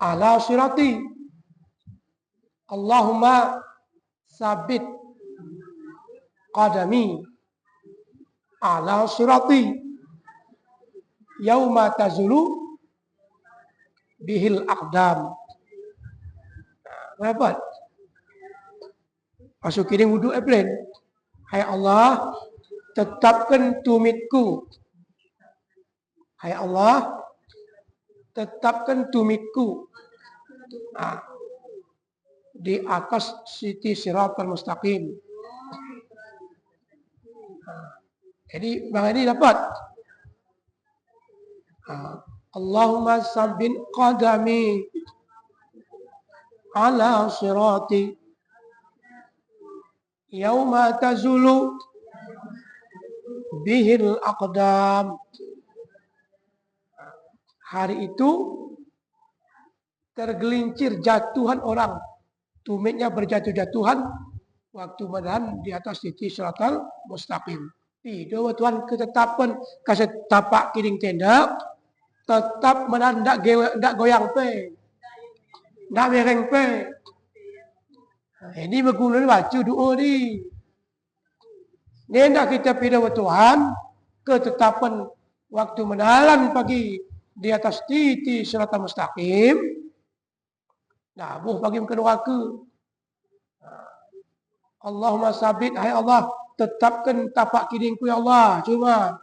ala sirati Allahumma sabit qadami ala sirati yauma tazulu bihil aqdam Rapat. Masuk kirim wuduk April. Hai Allah, tetapkan tumitku. Hai Allah, tetapkan tumitku. Ha. Di atas siti siratal mustaqim. Ha. Jadi, bang ini dapat. Ha. Allahumma sabbin qadami ala sirati yauma tazulu bihil aqdam hari itu tergelincir jatuhan orang tumitnya berjatuh-jatuhan waktu menahan di atas titik siratal mustaqim tidak Tuhan ketetapan kasih tapak kiring tenda tetap menahan tak goyang pe nak mereng pe. Ini ni baca doa ni. Ni nak kita wa Tuhan ketetapan waktu menalan pagi di atas titi serata mustaqim. Nah, buh bagi ke neraka. Allahumma sabit hai Allah tetapkan tapak kidingku ya Allah cuma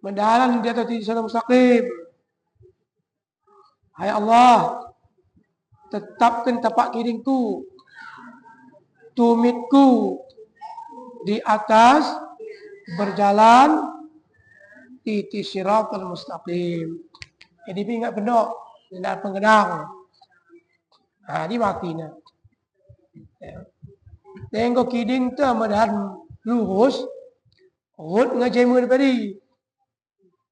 mendalam di atas titi serata mustaqim. Hai Allah, tetapkan tapak kiringku, tumitku di atas berjalan titi siratul mustaqim. Jadi ingat benar, tidak pengenang. Ha, ini mati ni. Tengok kiding tu medan lurus, rut dengan jemur tadi.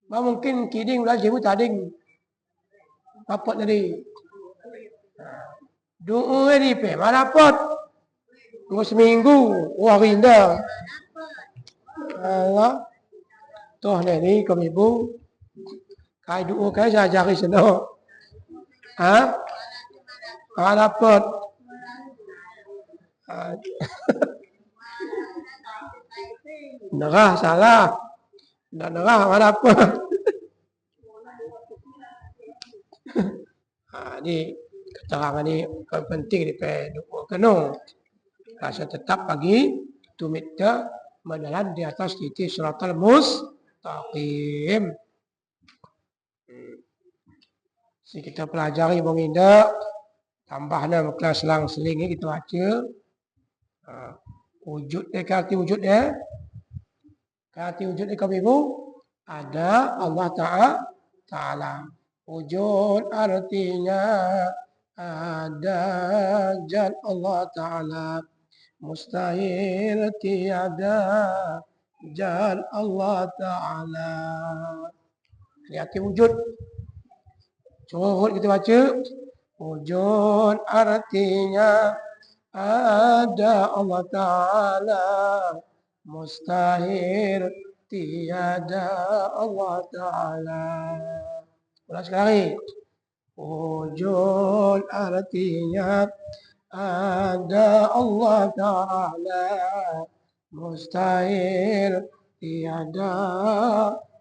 Mungkin kiding belah jemur tading apa tadi? Doa ni pe, mana dapat? Dua seminggu, wah rinda. Allah. Tuh ni ni kami ibu. Kai doa kai saya jari sana. Ha? Mana dapat? Nerah salah. Nak nerah mana dapat? ha, ni keterangan ni penting di dua kena. Rasa tetap bagi tumit ke menelan di atas titik suratul mustaqim. Hmm. Si kita pelajari bang inda tambah nama kelas lang seling kita baca. Ha, wujud dia kata wujud dia. Kata wujud dia kami ibu ada Allah Ta'ala. Wujud artinya ada jad Allah Ta'ala Mustahil tiada jad Allah Ta'ala. Lihat wujud. Coba kita baca. Wujud artinya ada Allah Ta'ala. Mustahil tiada Allah Ta'ala. Ulang sekali. Wujud artinya ada Allah Ta'ala Mustahil tiada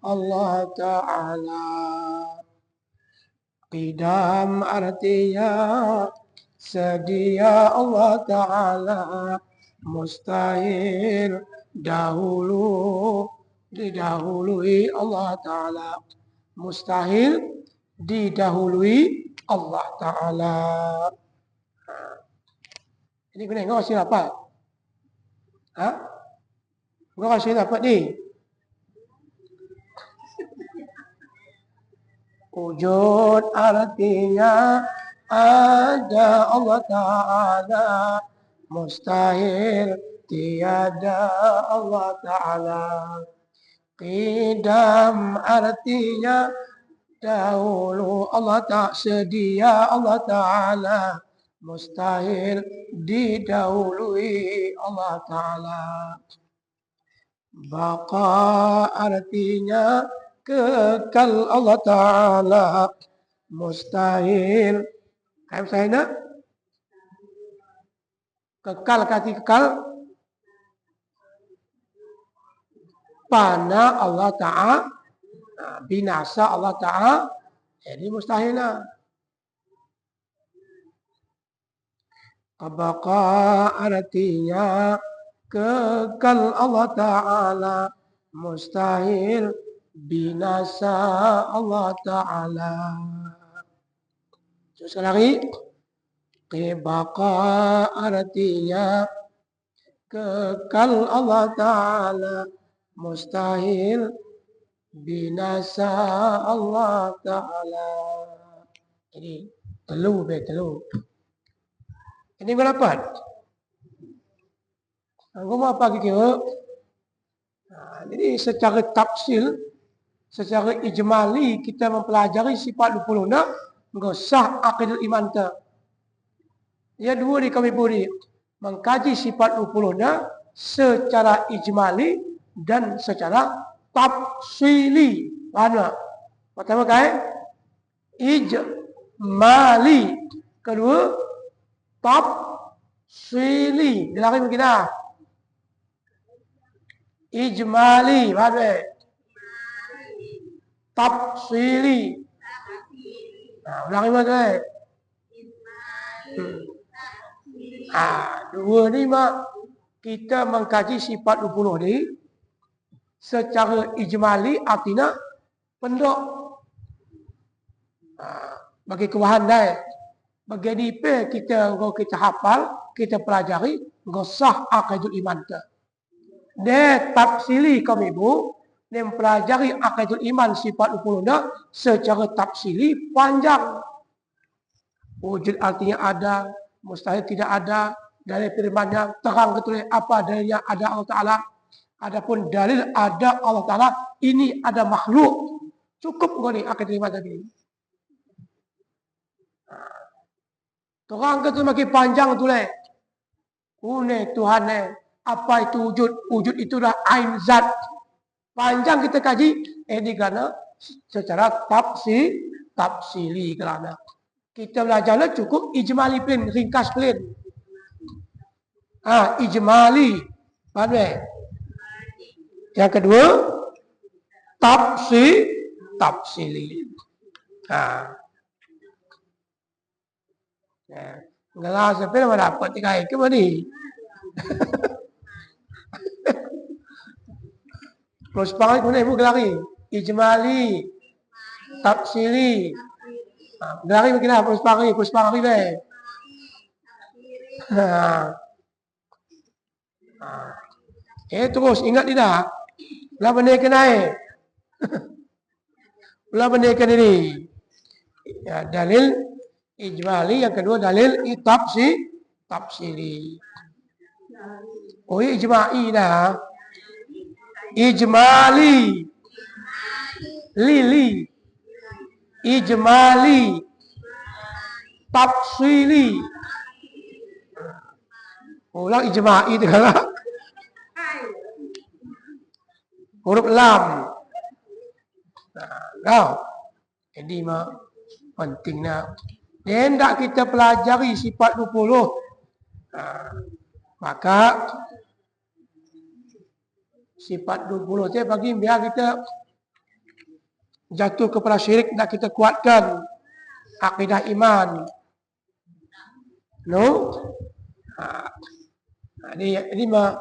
Allah Ta'ala Qidam artinya sedia Allah Ta'ala Mustahil dahulu didahului Allah Ta'ala Mustahil didahului Allah Ta'ala. Ini kena sini dapat. Ha? Kau rasa dapat ni? Wujud artinya ada Allah Ta'ala. Mustahil tiada Allah Ta'ala. Qidam artinya dahulu Allah tak sedia Allah Ta'ala. Mustahil didahului Allah Ta'ala Baqa artinya kekal Allah Ta'ala mustahil. Kayak nak? Kekal kati kekal. Pana Allah Ta'ala. Binasa Allah Ta'ala. Jadi mustahil lah. Apakah artinya kekal Allah Ta'ala mustahil binasa Allah Ta'ala. Sekali lagi. Kebaka artinya kekal Allah Ta'ala mustahil binasa Allah Ta'ala. Ini telu be telu. Ini berapa? Aku mau apa kira? Nah, jadi secara tafsil, secara ijmali kita mempelajari sifat 26 enggak sah akidul iman ta. Ya dua ni kami beri mengkaji sifat 26 secara ijmali dan secara tafsili. Mana? Pertama kali ijmali. Kedua tafsili. Dilari mungkin dah. Ijmali. Mana? Tafsili. Nah, ulangi mana? Hmm. Ah, dua ni mak kita mengkaji sifat 20 ni secara ijmali artinya pendok ah, bagi kebahan dah bagi DP kita kalau kita hafal kita pelajari gosah akidul iman ke de tafsili kami ibu dia mempelajari akidul iman sifat 20 dah secara tafsili panjang. Wujud artinya ada mustahil tidak ada dari firman-Nya terang ketulis apa dalilnya ada Allah Taala. Adapun dalil ada Allah Taala ini ada makhluk. Cukup kau ni akan terima tadi. Terang ketulis makin panjang tu leh Une Tuhan ne apa itu wujud wujud itu dah ain zat panjang kita kaji ini kerana secara tafsir tafsili kerana kita belajar cukup ijmali plain, ringkas plain. Ha, ijmali. Faham tak? Yang kedua, tafsir, tafsili. Ha. Ya. Enggak lah, siapa yang dapat tiga mana ni? Terus panggil guna ibu gelari. Ijmali, tafsili, dari mungkin lah, puspari, puspari be. Ha. Ha. Eh terus ingat tidak? Belah benda kena eh. Belah benda kena ini. Ya, dalil ijmali yang kedua dalil tafsi tafsili. Oh ijma'i dah. Ijmali. Lili. Ijmali. Tafsili. Ulang ijma'i itu kan huruf lam. Nah, jadi mah pentingnya hendak kita pelajari sifat 20 nah, maka sifat 20 tu bagi biar kita jatuh kepada syirik nak kita kuatkan akidah iman. No? Ha. Ini, ini mah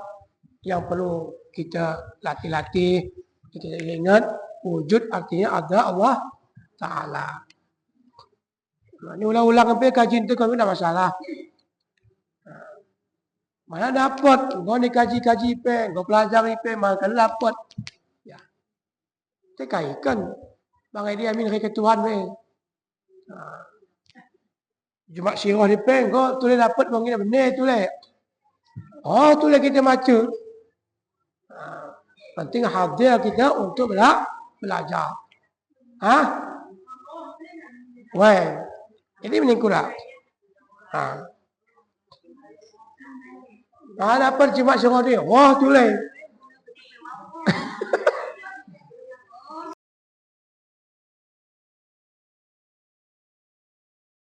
yang perlu kita latih-latih. Kita ingat wujud artinya ada Allah Ta'ala. Ini ulang-ulang sampai kaji itu kami tidak masalah. Mana dapat? Kau ni kaji-kaji pe, kau pelajari pe, mana dapat? Ya. Tekaikan. Bang Edi Amin kata Tuhan. Ha. Jumat sirah ni peng kau tu dapat bang ini benar tu. Oh tu kita baca. Ha. Penting hadir kita untuk bela belajar. Ha? Weh. Ini meningkulah. Ha. Ha dapat Jumat sirah ni. Wah tu leh.